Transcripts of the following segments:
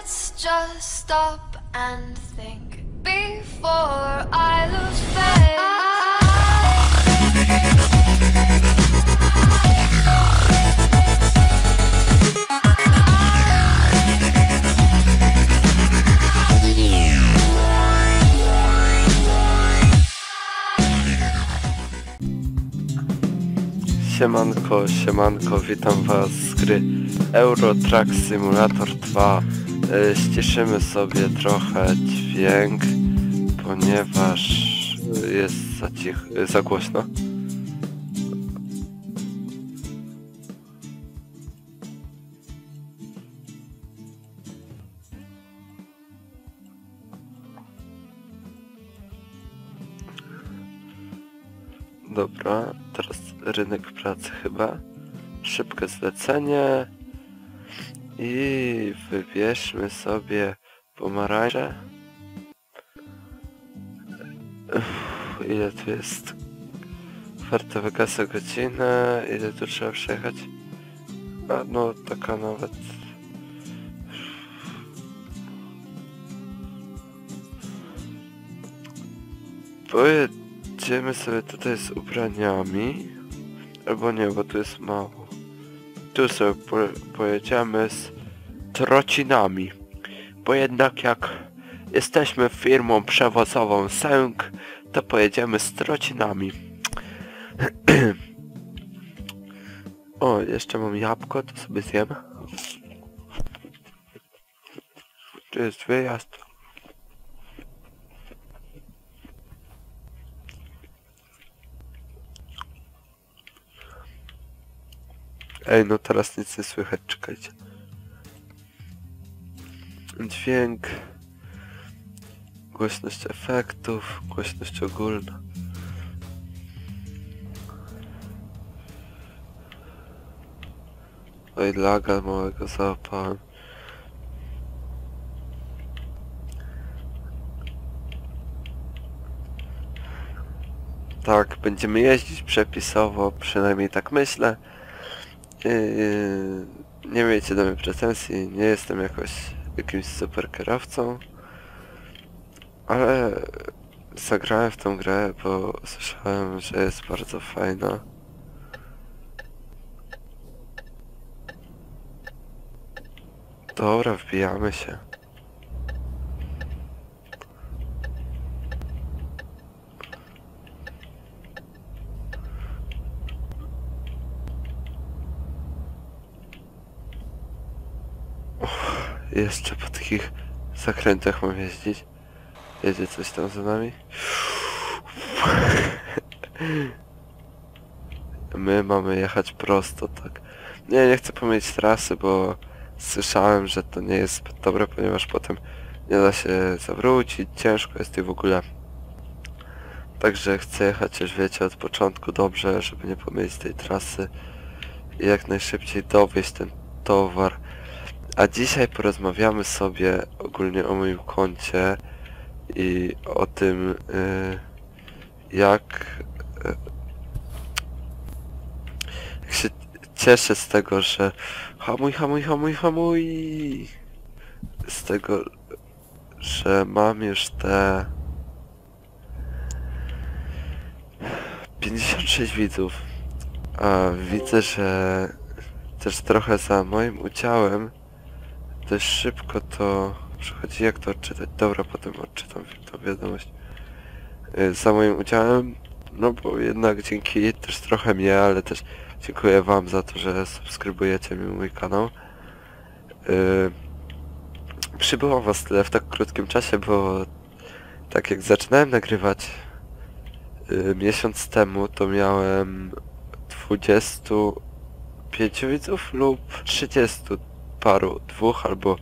Let's just stop and think before I lose faith. Siemanko, siemanko, witam was z gry Euro Truck Simulator 2 E, Ściszymy sobie trochę dźwięk, ponieważ jest za, cich, za głośno. Dobra, teraz rynek pracy chyba. Szybkie zlecenie. I wybierzmy sobie pomarańcze. Ile tu jest? Warto wygasa godzinę. Ile tu trzeba przejechać? A no, taka nawet... Pojedziemy sobie tutaj z ubraniami. Albo nie, bo tu jest mało. Tu sobie po, pojedziemy z trocinami. Bo jednak jak jesteśmy firmą przewozową Sęk, to pojedziemy z trocinami. o, jeszcze mam jabłko, to sobie zjem. Tu jest wyjazd. Ej, no teraz nic nie słychać, czekajcie. Dźwięk. Głośność efektów, głośność ogólna. Oj, laga małego załapałem. Tak, będziemy jeździć przepisowo, przynajmniej tak myślę. Yy, nie miejcie do mnie pretensji, nie jestem jakoś jakimś super kierowcą, ale zagrałem w tą grę, bo słyszałem, że jest bardzo fajna. Dobra, wbijamy się. Jeszcze po takich zakrętach mam jeździć. Jedzie coś tam za nami. My mamy jechać prosto, tak. Nie, nie chcę pomylić trasy, bo słyszałem, że to nie jest zbyt dobre, ponieważ potem nie da się zawrócić, ciężko jest i w ogóle. Także chcę jechać, już wiecie, od początku dobrze, żeby nie pomylić tej trasy i jak najszybciej dowieść ten towar. A dzisiaj porozmawiamy sobie ogólnie o moim koncie i o tym y, jak, y, jak się cieszę z tego, że hamuj, hamuj, hamuj, hamuj! Z tego, że mam już te 56 widzów. A widzę, że też trochę za moim udziałem dość szybko to przychodzi, jak to odczytać? Dobra, potem odczytam tą wiadomość. Y, Za moim udziałem, no bo jednak dzięki też trochę mnie, ale też dziękuję wam za to, że subskrybujecie mi mój kanał. Yy, przybyło was tyle w tak krótkim czasie, bo tak jak zaczynałem nagrywać yy, miesiąc temu, to miałem 25 widzów lub 30 paru, dwóch albo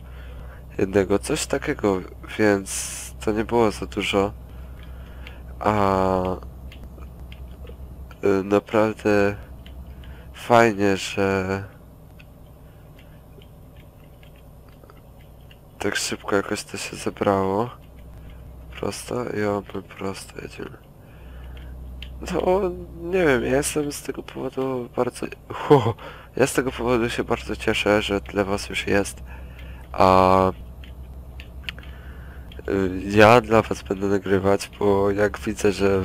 jednego, coś takiego, więc to nie było za dużo. A y, naprawdę fajnie, że tak szybko jakoś to się zebrało. Prosto i o, my prosto jedziemy. No, nie wiem, ja jestem z tego powodu bardzo... Hu, ja z tego powodu się bardzo cieszę, że tyle was już jest. A y, ja dla was będę nagrywać, bo jak widzę, że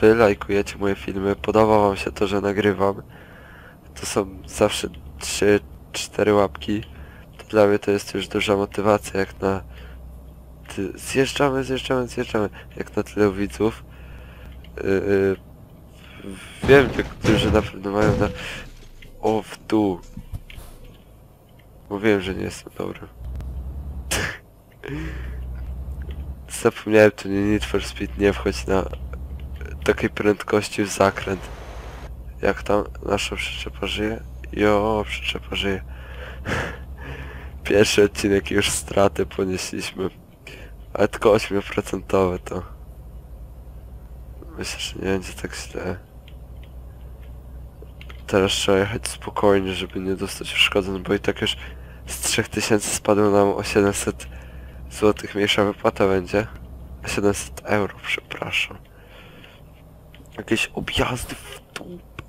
wy lajkujecie moje filmy, podoba wam się to, że nagrywam, to są zawsze 3-4 łapki, to dla mnie to jest już duża motywacja, jak na... Zjeżdżamy, zjeżdżamy, zjeżdżamy, jak na tyle widzów. Yy, wiem, niektórzy na pewno mają na... O, w dół. Mówiłem, że nie jestem dobry. Zapomniałem, to nie Need for Speed, nie wchodź na takiej prędkości w zakręt. Jak tam nasza przyczepa żyje? Jo, przyczepa żyje. Pierwszy odcinek już straty ponieśliśmy. Ale tylko 8% to. Myślę, że nie będzie tak źle. Teraz trzeba jechać spokojnie, żeby nie dostać uszkodzeń, bo i tak już z 3000 spadło nam o 700 złotych mniejsza wypłata będzie. 700 euro, przepraszam. Jakieś objazdy w dupę.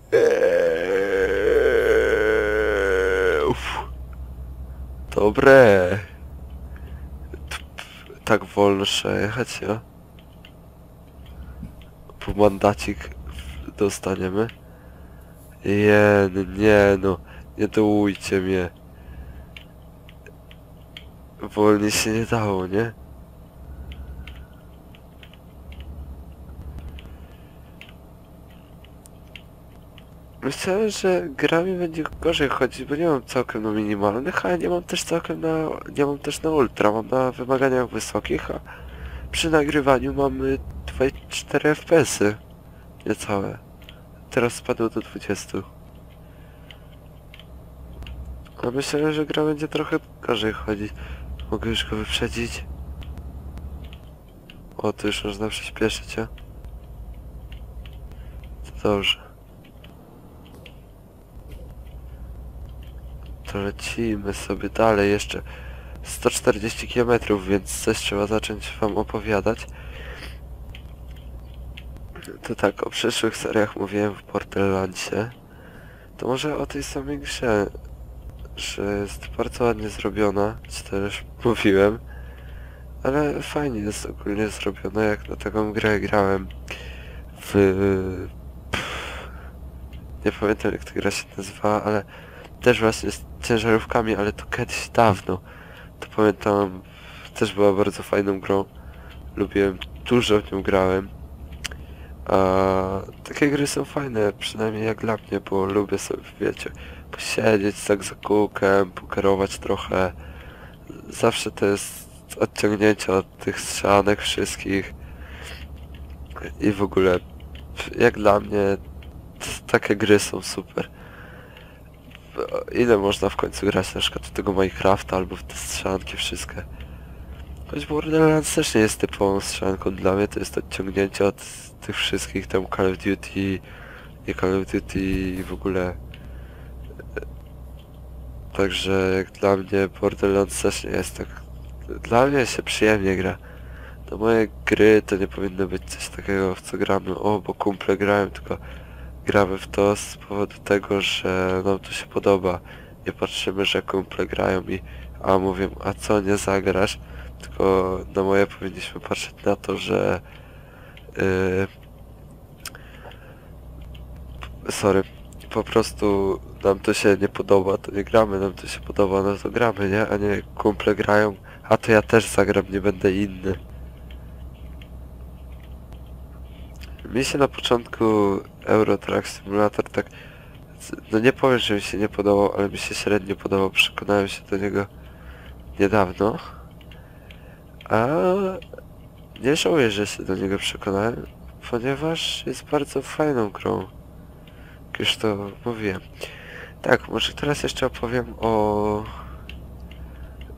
Dobre. Tak wolno trzeba jechać, ja? Po mandacik dostaniemy. Nie, no nie no, nie dołujcie mnie. Wolniej się nie dało, nie? Myślałem, że gra mi będzie gorzej chodzić, bo nie mam całkiem na minimalnych, ale nie mam też całkiem na... nie mam też na ultra, mam na wymaganiach wysokich, a przy nagrywaniu mamy 24 FPS-y. Niecałe. Teraz spadło do 20. A myślałem, że gra będzie trochę gorzej chodzić. Mogę już go wyprzedzić. O, tu już można przyspieszyć, a? To dobrze. To lecimy sobie dalej jeszcze 140 km, więc coś trzeba zacząć wam opowiadać. To tak, o przyszłych seriach mówiłem w Borderlandsie. To może o tej samej grze, że jest bardzo ładnie zrobiona, to już mówiłem. Ale fajnie jest ogólnie zrobiona, jak na taką grę grałem w... Nie pamiętam jak ta gra się nazywała, ale też właśnie z ciężarówkami, ale to kiedyś dawno. To pamiętam, też była bardzo fajną grą. Lubiłem, dużo w nią grałem. Takie gry są fajne, przynajmniej jak dla mnie, bo lubię sobie, wiecie, posiedzieć tak za kółkiem, pokerować trochę. Zawsze to jest odciągnięcie od tych strzełanek wszystkich. I w ogóle, jak dla mnie, takie gry są super. Ile można w końcu grać na przykład w tego Minecrafta albo w te strzelanki wszystkie. Choć Borderlands też nie jest typową strzelanką dla mnie, to jest odciągnięcie od tych wszystkich tam Call of Duty, nie Call of Duty i w ogóle. Także jak dla mnie Borderlands też nie jest tak... Dla mnie się przyjemnie gra. To moje gry to nie powinno być coś takiego w co gramy, o bo kumple grają, tylko gramy w to z powodu tego, że nam to się podoba. Nie patrzymy, że kumple grają i a mówią, a co nie zagrasz? Tylko na moje powinniśmy patrzeć na to, że yy, sorry, po prostu nam to się nie podoba, to nie gramy, nam to się podoba, no to gramy, nie? A nie kumple grają, a to ja też zagram, nie będę inny. Mi się na początku Euro Truck Simulator tak... No nie powiem, że mi się nie podobał, ale mi się średnio podobał. Przekonałem się do niego niedawno. A nie żałuję, że się do niego przekonałem, ponieważ jest bardzo fajną grą. Jak już to mówiłem. Tak, może teraz jeszcze opowiem o...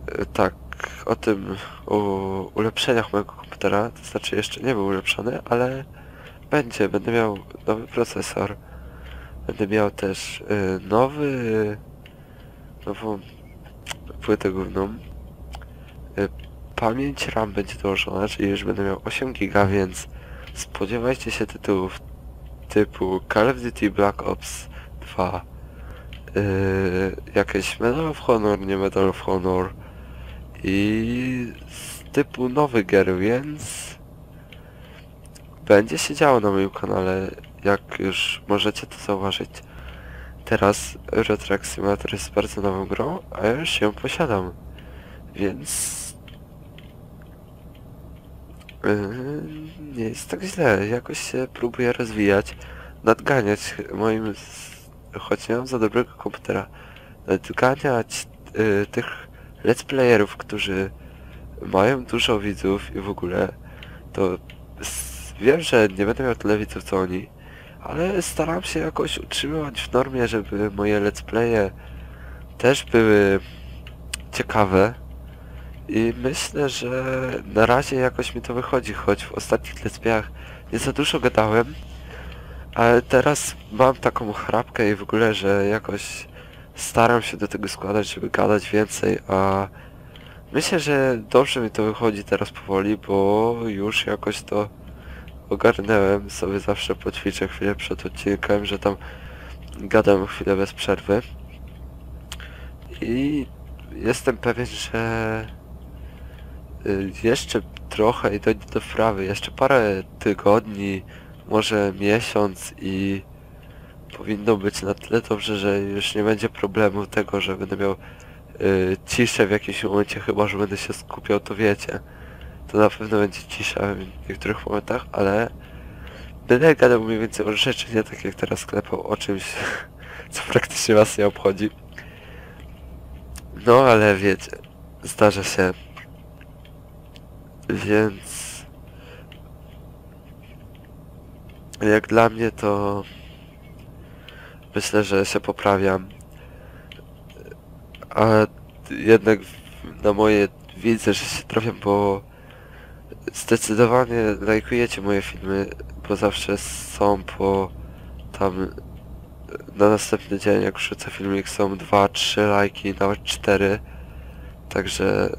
e, Tak, o tym, o ulepszeniach mojego komputera. To znaczy jeszcze nie był ulepszony, ale będzie, będę miał nowy procesor. Będę miał też y, nowy... nową płytę główną. Pamięć RAM będzie dołożona, czyli już będę miał 8 giga, więc spodziewajcie się tytułów typu Call of Duty Black Ops 2, y, jakieś Medal of Honor, nie Medal of Honor i typu nowy gier, więc będzie się działo na moim kanale, jak już możecie to zauważyć. Teraz Euro Truck Simulator jest bardzo nową grą, a ja już ją posiadam, więc Yy, nie jest tak źle, jakoś się próbuję rozwijać, nadganiać. Moim, choć nie mam za dobrego komputera, nadganiać yy, tych let's playerów, którzy mają dużo widzów i w ogóle, to wiem, że nie będę miał tyle widzów co oni, ale staram się jakoś utrzymywać w normie, żeby moje let's playe też były ciekawe, i myślę, że na razie jakoś mi to wychodzi, choć w ostatnich let's nie za dużo gadałem, ale teraz mam taką chrapkę i w ogóle, że jakoś staram się do tego składać, żeby gadać więcej, a myślę, że dobrze mi to wychodzi teraz powoli, bo już jakoś to ogarnęłem, sobie zawsze poćwiczę chwilę przed odcinkiem, że tam gadam chwilę bez przerwy. I jestem pewien, że jeszcze trochę i dojdzie do wprawy, jeszcze parę tygodni, może miesiąc i powinno być na tyle dobrze, że już nie będzie problemu tego, że będę miał y, ciszę w jakimś momencie, chyba że będę się skupiał, to wiecie. To na pewno będzie cisza w niektórych momentach, ale będę gadał mniej więcej o rzeczy, nie tak jak teraz sklepał o czymś, co praktycznie was nie obchodzi. No ale wiecie, zdarza się. Więc jak dla mnie to myślę, że się poprawiam. A jednak na moje widzę, że się trafiam, bo zdecydowanie lajkujecie moje filmy, bo zawsze są po tam na następny dzień jak wrzucę filmik są 2-3 lajki, nawet 4. Także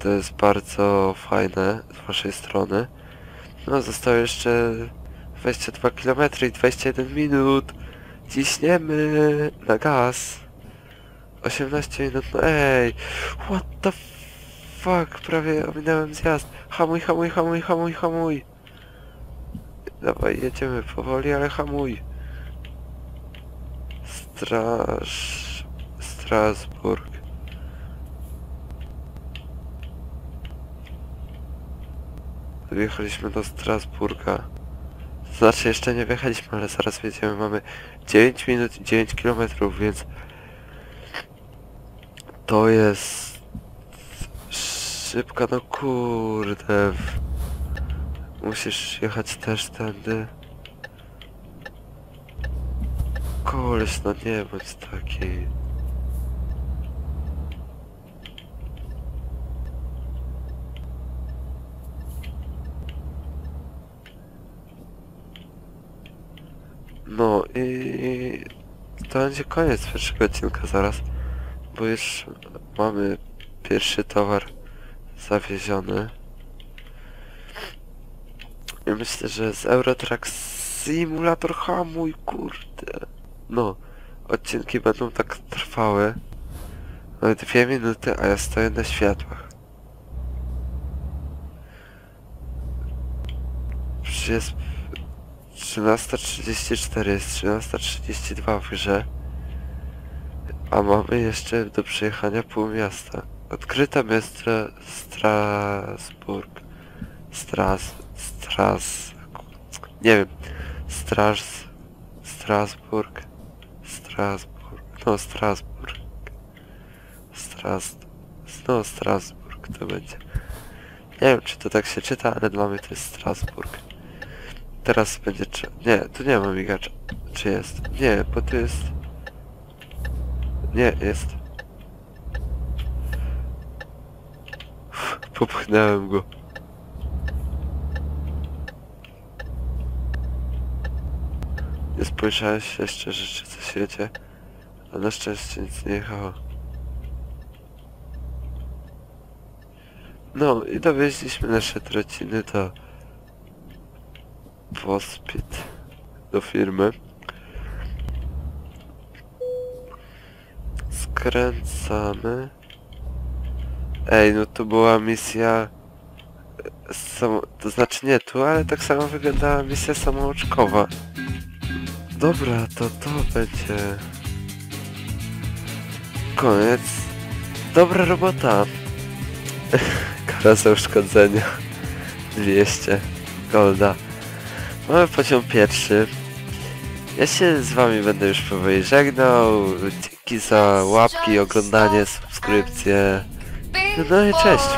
to jest bardzo fajne z waszej strony. No zostało jeszcze 22 km i 21 minut. Ciśniemy na gaz. 18 minut, no ej. What the fuck, prawie ominąłem zjazd. Hamuj, hamuj, hamuj, hamuj, hamuj. Dawaj, jedziemy powoli, ale hamuj. Straż... Strasburg. Wjechaliśmy do Strasburga. Znaczy jeszcze nie wjechaliśmy, ale zaraz wjedziemy. Mamy 9 minut i 9 kilometrów, więc to jest szybko, no kurde. Musisz jechać też tędy. Koleś, no nie bądź taki. No i to będzie koniec pierwszego odcinka zaraz, bo już mamy pierwszy towar zawieziony. I myślę, że z Eurotrack Simulator hamuj, kurde. No, odcinki będą tak trwały. Mamy dwie minuty, a ja stoję na światłach. Przecież jest 13.34, jest 13.32 w grze. A mamy jeszcze do przejechania pół miasta. Odkryta miasta Strasburg. Stras... Stras... Nie wiem. Straż... Strasburg. Strasburg. No, Strasburg. Stras... No, Strasburg to będzie. Nie wiem, czy to tak się czyta, ale dla mnie to jest Strasburg. Teraz będzie trze... Nie, tu nie ma migacza. Czy jest? Nie, bo tu jest... Nie, jest. Popchnąłem go. Nie spojrzałeś jeszcze, że czy coś jedzie. A na szczęście nic nie jechało. No i dowieźliśmy nasze trociny do Wospit do firmy. Skręcamy. Ej, no to była misja Samo, to znaczy nie tu, ale tak samo wyglądała misja samouczkowa. Dobra, to to będzie... Koniec. Dobra robota. Kara za uszkodzenia. 200 golda. Mamy poziom pierwszy. Ja się z wami będę już powoli żegnał. Dzięki za łapki, oglądanie, subskrypcje. No i cześć.